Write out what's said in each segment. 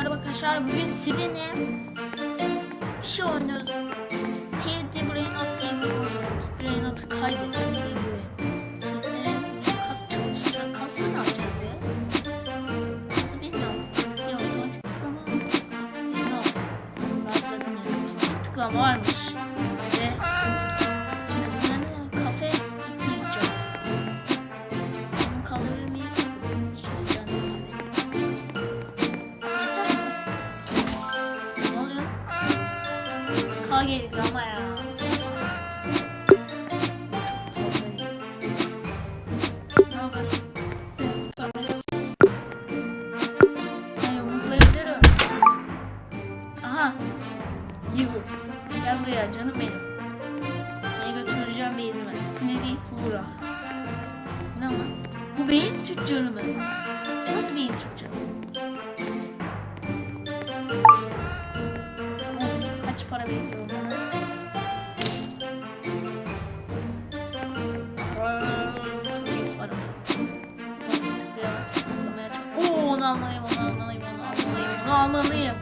Merhaba arkadaşlar. Bugün sizinle bir şey oynuyoruz. Sevdi Brain Not diye bir oyun oynuyoruz. Brain Not'u kaydettiğim bir oyun. Şimdi kas çalışacak. Kası ne yapacağız ya? Kası bilmiyorum. Tıklıyor. Otomatik varmış. Ve kurtarmak istiyorum. Ben yumruklayabilirim. Aha. Yuh. Gel buraya canım benim. Seni götüreceğim beyzime. Flori Flora. Ne ama? Bu beyin tüccarı mı? Nasıl beyin tüccarı? Of, kaç para veriyor almalıyım,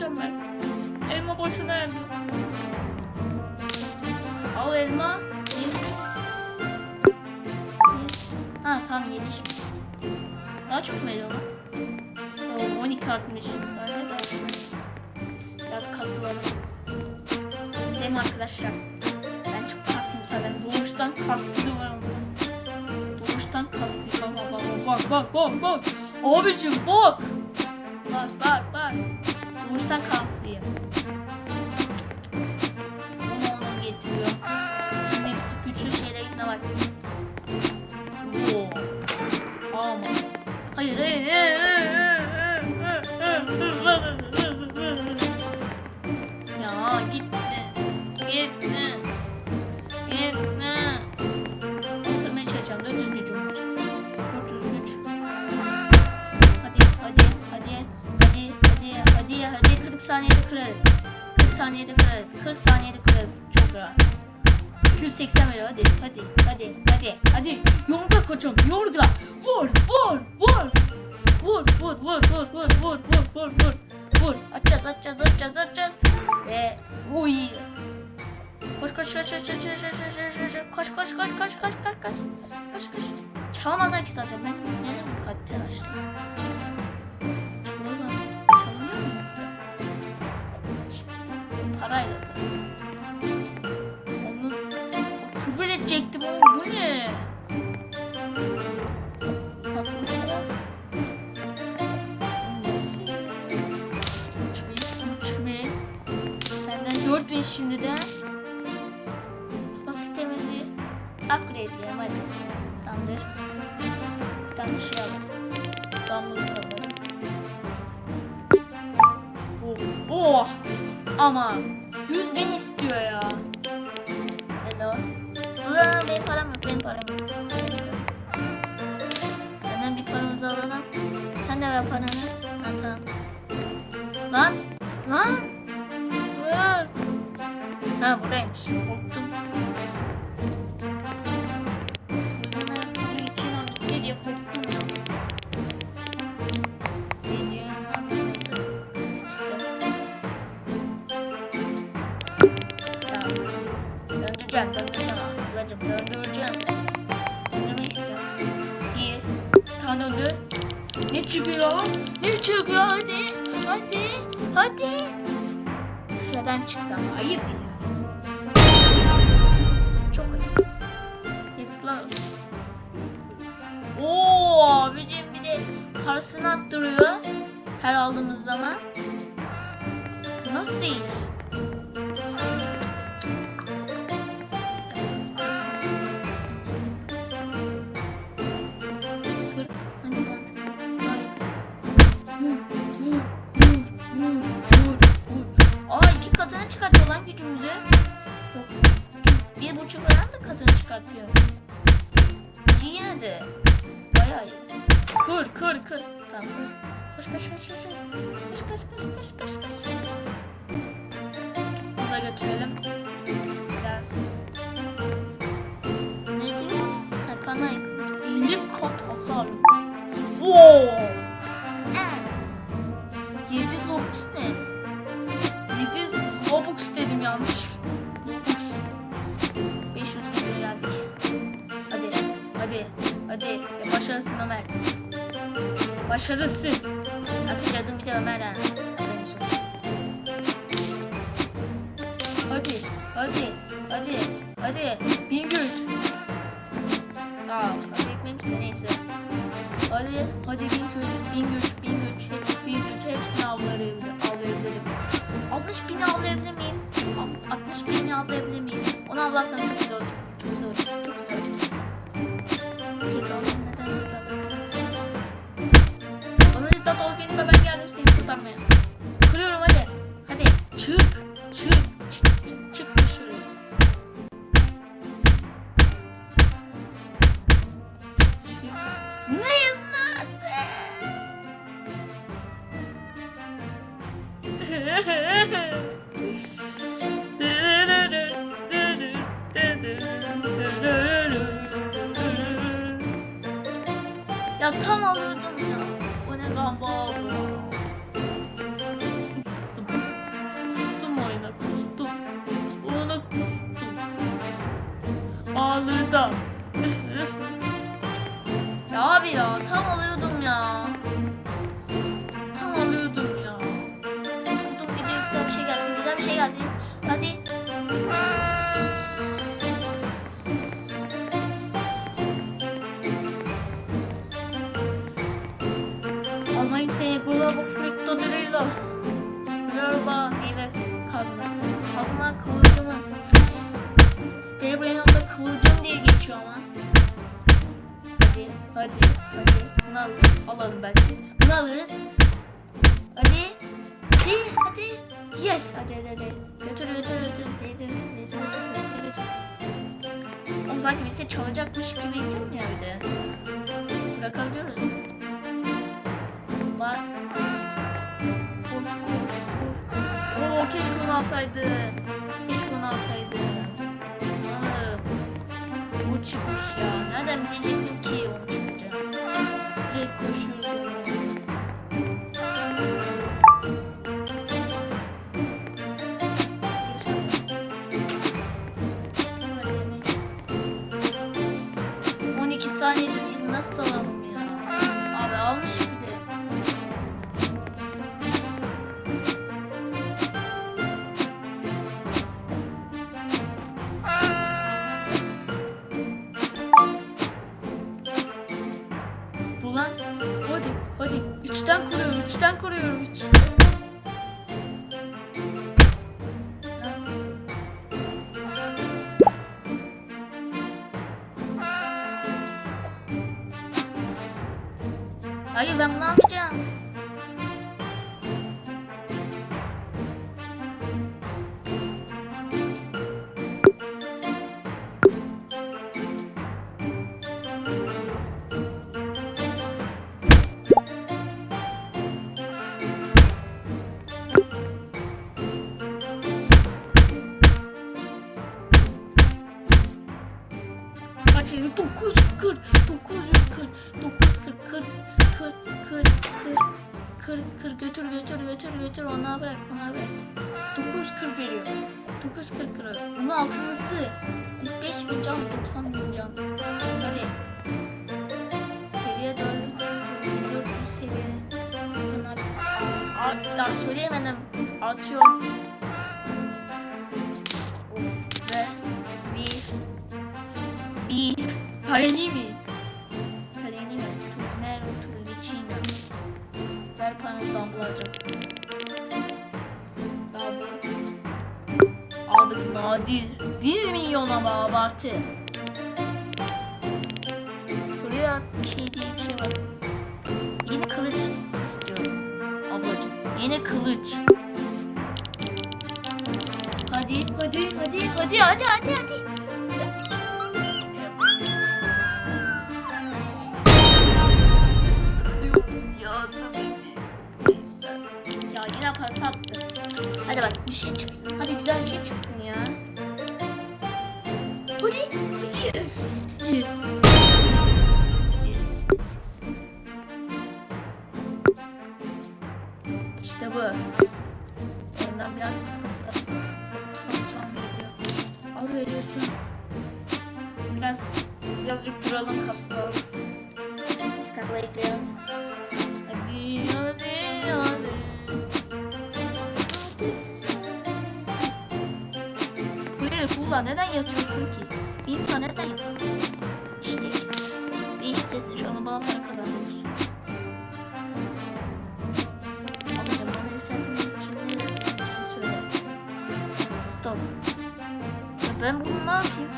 yapacağım ben? Elma boşuna yendi. Al elma. Ha tamam yedi şimdi. Daha çok mu veriyor lan? Oo, 12 artmış. De. Biraz kasılalım. Değil mi arkadaşlar? Ben çok kaslıyım zaten. Doğuştan kaslı var ama. Doğuştan kaslıyım. Bak bak bak bak bak bak. Abicim bak. Doğuştan kaslıyım. Onu onu getiriyor. Şimdi güçlü şeylere gitme bak. Oo. Ama. Hayır hayır. hayır. Ya gitme. Gitme. Saniyede kırarız. 40 saniyede kırarız. 40 saniyede kırarız. Çok rahat. 280 veriyor hadi hadi hadi hadi hadi yumrukla koçum yumrukla vur vur vur vur vur vur vur vur vur vur vur vur vur açacağız açacağız açacağız açacağız ve uy koş koş koş koş koş koş koş koş koş koş koş koş koş koş koş koş koş çalamazlar ki zaten ben neden bu kadar telaşlı Aynen. Onu küfür edecektim oğlum bu ne? Senden 4000 şimdi de tutma sistemimizi upgrade diyelim hadi. Tamamdır. Bir tane şey alalım. Damlalı salalım. Oh. oh. Aman. Senden bir paramızı alalım. Sen de ver paranı. Ha, tamam. Lan! Lan! Lan! Ha buradaymış. Korktum. Döndüreceğim, döndüreceğim ablacım, döndüreceğim. Öldür. Ne çıkıyor? Ne çıkıyor? Hadi. Hadi. Hadi. Sıradan çıktı ama ayıp. Çok ayıp. Yıkılan. Oo abicim bir de karşısına attırıyor. Her aldığımız zaman. Nasıl değil? Götürelim. Biraz. Ne diyor? Ha kana yıkılır. 50 kat hasar. Wow. 7 Robux ne? 7 Robux dedim yanlış. Robux. 500 lira geldik. Hadi, hadi, hadi. Başarısın Ömer. Başarısın. Arkadaşlar adım bir de Ömer. Hadi, hadi, hadi. Bin güç. Aa, hadi ekmeğimiz de neyse. Hadi, hadi bin güç, bin güç, bin güç, hep, bin güç. Hepsini avlayabilirim. avlayabilirim. 60 bini avlayabilir miyim? A- 60 bini avlayabilir miyim? Onu avlarsam çok olacak. Çok olacak. Çok alayım? Bana diktat ol beni seni kurtarmaya. Kırıyorum hadi. Hadi. Çık. Çık. Almayayım seni Globo Frittoduruyla. Globo meyve kazması. Kazma kıvılcımı. Stebrayon'da kıvılcım diye geçiyor ama. Hadi, hadi, hadi. Bunu al alalım belki. Bunu alırız. Hadi. Hadi, hadi. Yes. Hadi, hadi, hadi. Götür, götür, götür. Beyze götür, beyze götür, beyze götür. Oğlum sanki bizi çalacakmış gibi gidiyorum ya bir de. Bırakabiliyoruz. Keşke onu alsaydı. Keşke onu alsaydı. Aa, bu çıkmış ya. Nereden bilecektim ki onu çıkacak. Direkt koşuyoruz. Hadi. 12 saniyede biz nasıl alalım ya? Abi almış bir de. Hayır ben bunu almayacağım. Kaç elli? 940, 940, 940, 40, 40, 40, 40, kır kır götür götür götür götür ona bırak ona bırak. 940 veriyor. 940 lira. Bunun altınısı. 5000 can 90 bin can. Hadi. Seviye 4. 1400 seviye. Aa, daha söyleyemedim. Atıyorum. Bir Kaleni mi? Kaleni mi? Turmer Turlicina. Ver paranı damlacak. Damla. Aldık nadir. 1 milyon ama abartı. Buraya bir şey diye bir şey var. Yeni kılıç istiyorum. Ablacığım. Yeni kılıç. Hadi hadi hadi hadi hadi hadi hadi. Bak bir şey çıksın. Hadi güzel bir şey çıksın ya. Hadi. Yes. Yes. Yes. Yes. İşte bu. Ondan biraz kısa. 90 veriyor. Az veriyorsun. Biraz birazcık duralım kasılalım. Bekliyorum. Hadi hadi Ulan neden yatıyorsun ki? Bir insan neden yatar? İşte. Bir iştesin şu an bana para kazandırıyorsun. Amcam bana yükseltmek için ne söyle. Stop. Ya ben bunu ne yapayım?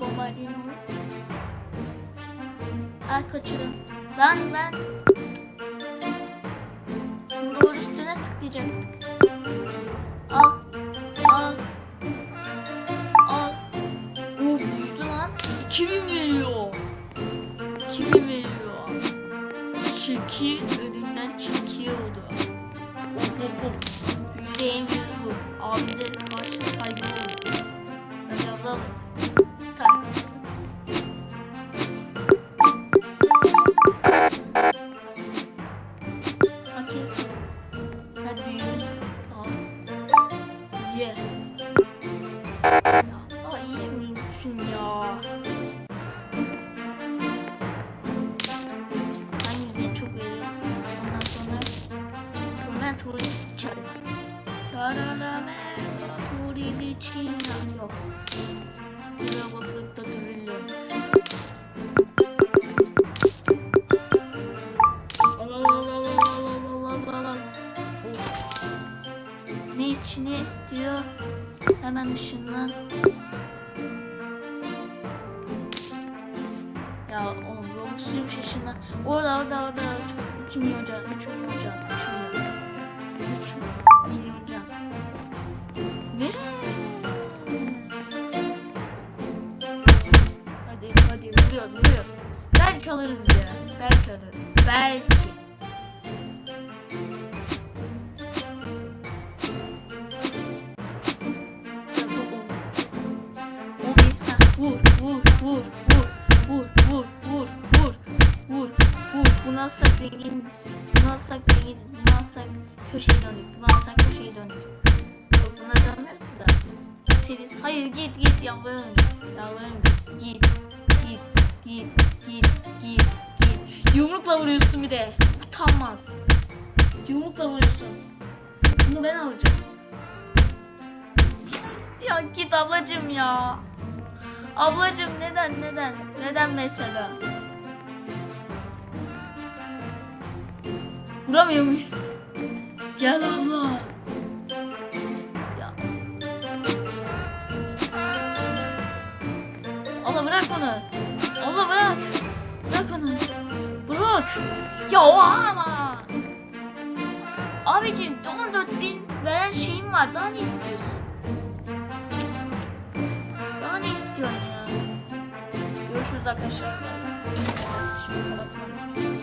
Yova bombardiyonumuz? Ay kaçıyorum. Lan lan. Doğru üstüne tıklayacaktık. Al. Al. Al. Oo büyüdü lan. 2000 veriyor. 2000 veriyor. Çirki önümden çirki oldu. Of of of. Büyüdü en. Abimize karşı saygı oldu. Yazalım. Turi Biçina yok. Balıkta duruyor. Ne için ne istiyor? Hemen ışınlan. Ya oğlum Robux'uymuş ışınlan. Orada orada orada. 2 milyon can, 3 milyon can, 3 milyon can. 3 milyon can. Ne? Belki alırız ya. Belki alırız. Belki. Vur vur vur vur vur vur vur vur vur vur. Bunu alsak zenginiz. Bunu alsak zenginiz. Bunu alsak köşeye döndük. Bunu alsak köşeye döndük. Yok buna dönmüyoruz da. Seriz. Hayır git git yalvarırım git. Yalvarırım git. Git git git git git. Yumrukla vuruyorsun bir de. Utanmaz. Yumrukla vuruyorsun. Bunu ben alacağım. Ya git ablacım ya. Ablacım neden neden? Neden mesela? Vuramıyor muyuz? Gel abla. Bırak onu. Bırak. Ya ama. Abicim 14 bin veren şeyim var. Daha ne istiyorsun? Daha ne istiyorsun? ya? Görüşürüz arkadaşlar. Şunu kapatalım.